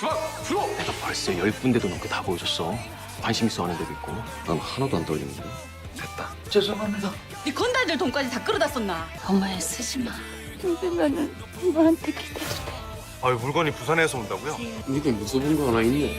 슈박 프로 내가 벌써 열 군데도 넘게 다 보여줬어. 관심 있어 하는 데도 있고. 난 하나도 안 떨리는데. 됐다. 죄송합니다 네 건달들 돈까지 다 끌어다 썼나? 엄마야 쓰지 마. 나는 엄마한테 기대도 돼. 아유 물건이 부산에서 온다고요? 이게 무서운 거 하나 있네.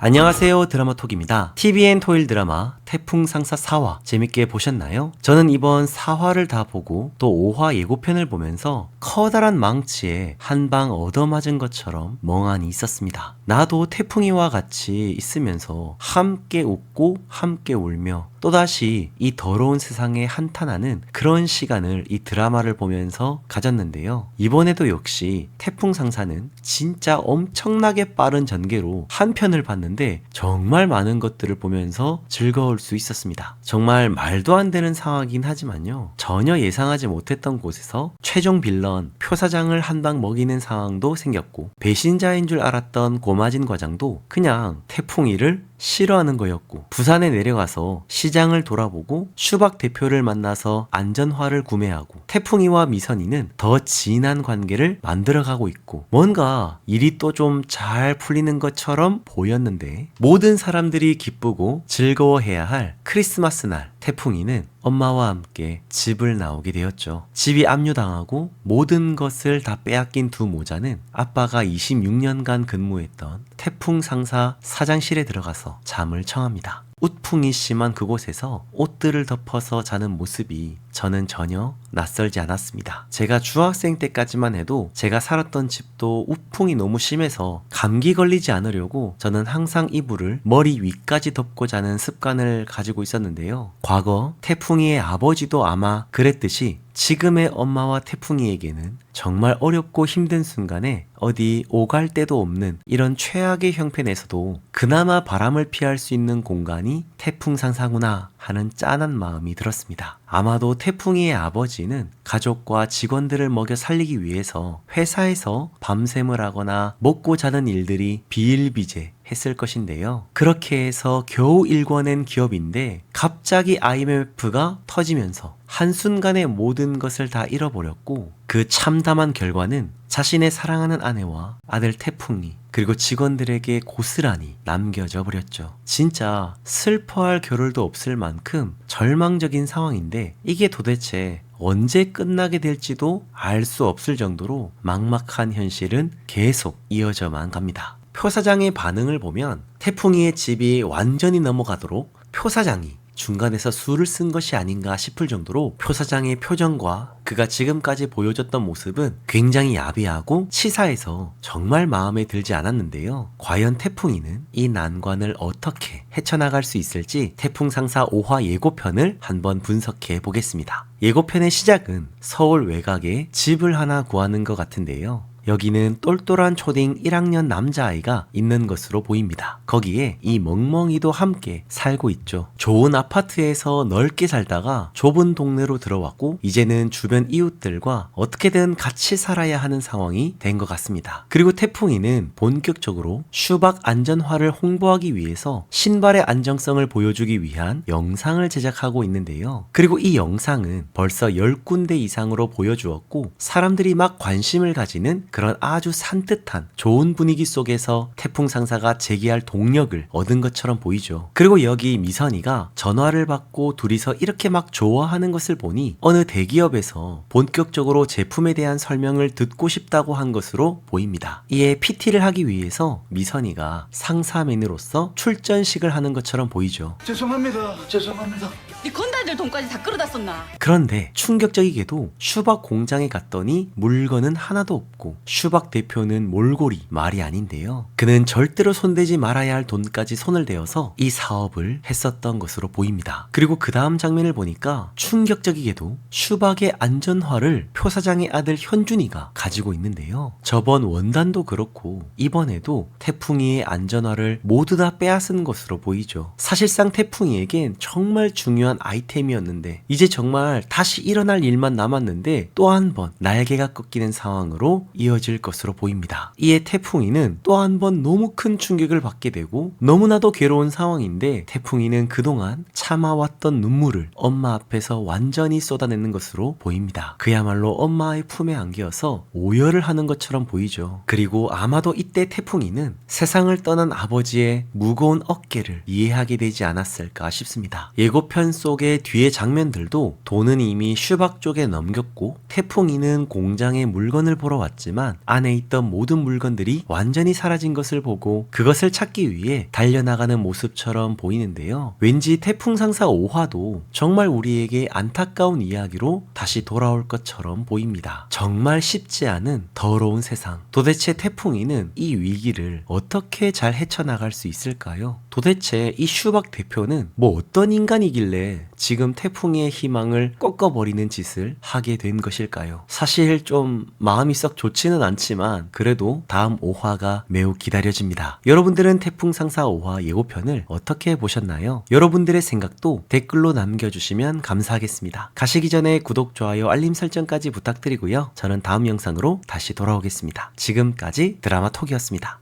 안녕하세요 드라마톡입니다. TVN 토일 드라마 태풍 상사 4화 재밌게 보셨나요? 저는 이번 4화를 다 보고 또 5화 예고편을 보면서 커다란 망치에 한 방 얻어맞은 것처럼 멍하니 있었습니다. 나도 태풍이와 같이 있으면서 함께 웃고 함께 울며 또다시 이 더러운 세상에 한탄하는 그런 시간을 이 드라마를 보면서 가졌는데요. 이번에도 역시 태풍 상사는 진짜 엄청나게 빠른 전개로 한 편을 봤는데 정말 많은 것들을 보면서 즐거울 수 있었습니다. 정말 말도 안 되는 상황이긴 하지만요. 전혀 예상하지 못했던 곳에서 최종 빌런 표사장을 한 방 먹이는 상황도 생겼고 배신자인 줄 알았던 고마진 과장도 그냥 태풍이를 싫어하는 거였고 부산에 내려가서 시장을 돌아보고 슈박 대표를 만나서 안전화를 구매하고 태풍이와 미선이는 더 진한 관계를 만들어가고 있고 뭔가 일이 또 좀 잘 풀리는 것처럼 보였는데 모든 사람들이 기쁘고 즐거워해야 할 크리스마스 날 태풍이는 엄마와 함께 집을 나오게 되었죠. 집이 압류당하고 모든 것을 다 빼앗긴 두 모자는 아빠가 26년간 근무했던 태풍 상사 사장실에 들어가서 잠을 청합니다. 웃풍이 심한 그곳에서 옷들을 덮어서 자는 모습이 저는 전혀 낯설지 않았습니다. 제가 중학생 때까지만 해도 제가 살았던 집도 우풍이 너무 심해서 감기 걸리지 않으려고 저는 항상 이불을 머리 위까지 덮고 자는 습관을 가지고 있었는데요. 과거 태풍이의 아버지도 아마 그랬듯이 지금의 엄마와 태풍이에게는 정말 어렵고 힘든 순간에 어디 오갈 데도 없는 이런 최악의 형편에서도 그나마 바람을 피할 수 있는 공간이 태풍 상사구나 하는 짠한 마음이 들었습니다. 아마도 태풍이의 아버지는 가족과 직원들을 먹여 살리기 위해서 회사에서 밤샘을 하거나 먹고 자는 일들이 비일비재 했을 것인데요. 그렇게 해서 겨우 일궈낸 기업인데 갑자기 IMF가 터지면서 한순간에 모든 것을 다 잃어버렸고 그 참담한 결과는 자신의 사랑하는 아내와 아들 태풍이 그리고 직원들에게 고스란히 남겨져 버렸죠. 진짜 슬퍼할 겨를도 없을 만큼 절망적인 상황인데 이게 도대체 언제 끝나게 될지도 알 수 없을 정도로 막막한 현실은 계속 이어져만 갑니다. 표사장의 반응을 보면 태풍이의 집이 완전히 넘어가도록 표사장이 중간에서 수를 쓴 것이 아닌가 싶을 정도로 표사장의 표정과 그가 지금까지 보여줬던 모습은 굉장히 야비하고 치사해서 정말 마음에 들지 않았는데요. 과연 태풍이는 이 난관을 어떻게 헤쳐나갈 수 있을지 태풍 상사 5화 예고편을 한번 분석해 보겠습니다. 예고편의 시작은 서울 외곽에 집을 하나 구하는 것 같은데요. 여기는 똘똘한 초딩 1학년 남자아이가 있는 것으로 보입니다. 거기에 이 멍멍이도 함께 살고 있죠. 좋은 아파트에서 넓게 살다가 좁은 동네로 들어왔고 이제는 주변 이웃들과 어떻게든 같이 살아야 하는 상황이 된 것 같습니다. 그리고 태풍이는 본격적으로 슈박 안전화를 홍보하기 위해서 신발의 안정성을 보여주기 위한 영상을 제작하고 있는데요. 그리고 이 영상은 벌써 10군데 이상으로 보여주었고 사람들이 막 관심을 가지는 그런 아주 산뜻한 좋은 분위기 속에서 태풍 상사가 재기할 동력을 얻은 것처럼 보이죠. 그리고 여기 미선이가 전화를 받고 둘이서 이렇게 막 좋아하는 것을 보니 어느 대기업에서 본격적으로 제품에 대한 설명을 듣고 싶다고 한 것으로 보입니다. 이에 PT를 하기 위해서 미선이가 상사맨으로서 출전식을 하는 것처럼 보이죠. 죄송합니다 죄송합니다 네건 달들 돈까지 다 끌어다 썼나? 그런데 충격적이게도 슈박 공장에 갔더니 물건은 하나도 없고 슈박 대표는 몰골이 말이 아닌데요. 그는 절대로 손대지 말아야 할 돈까지 손을 대어서 이 사업을 했었던 것으로 보입니다. 그리고 그 다음 장면을 보니까 충격적이게도 슈박의 안전화를 표사장의 아들 현준이가 가지고 있는데요. 저번 원단도 그렇고 이번에도 태풍이의 안전화를 모두 다 빼앗은 것으로 보이죠. 사실상 태풍이에겐 정말 중요한 아이템 이 셈이었는데 이제 정말 다시 일어날 일만 남았는데 또 한 번 날개가 꺾이는 상황으로 이어질 것으로 보입니다. 이에 태풍이는 또 한 번 너무 큰 충격을 받게 되고 너무나도 괴로운 상황인데 태풍이는 그동안 참아왔던 눈물을 엄마 앞에서 완전히 쏟아내는 것으로 보입니다. 그야말로 엄마의 품에 안겨서 오열을 하는 것처럼 보이죠. 그리고 아마도 이때 태풍이는 세상을 떠난 아버지의 무거운 어깨를 이해하게 되지 않았을까 싶습니다. 예고편 속의 뒤의 장면들도 돈은 이미 슈박 쪽에 넘겼고 태풍이는 공장에 물건을 보러 왔지만 안에 있던 모든 물건들이 완전히 사라진 것을 보고 그것을 찾기 위해 달려나가는 모습처럼 보이는데요. 왠지 태풍 상사 5화도 정말 우리에게 안타까운 이야기로 다시 돌아올 것처럼 보입니다. 정말 쉽지 않은 더러운 세상. 도대체 태풍이는 이 위기를 어떻게 잘 헤쳐나갈 수 있을까요? 도대체 이 슈박 대표는 뭐 어떤 인간이길래 지금 태풍의 희망을 꺾어버리는 짓을 하게 된 것일까요? 사실 좀 마음이 썩 좋지는 않지만 그래도 다음 5화가 매우 기다려집니다. 여러분들은 태풍 상사 5화 예고편을 어떻게 보셨나요? 여러분들의 생각도 댓글로 남겨주시면 감사하겠습니다. 가시기 전에 구독, 좋아요, 알림 설정까지 부탁드리고요. 저는 다음 영상으로 다시 돌아오겠습니다. 지금까지 드라마 톡이었습니다.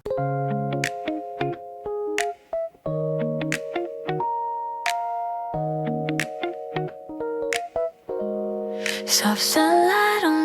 Soft sunlight on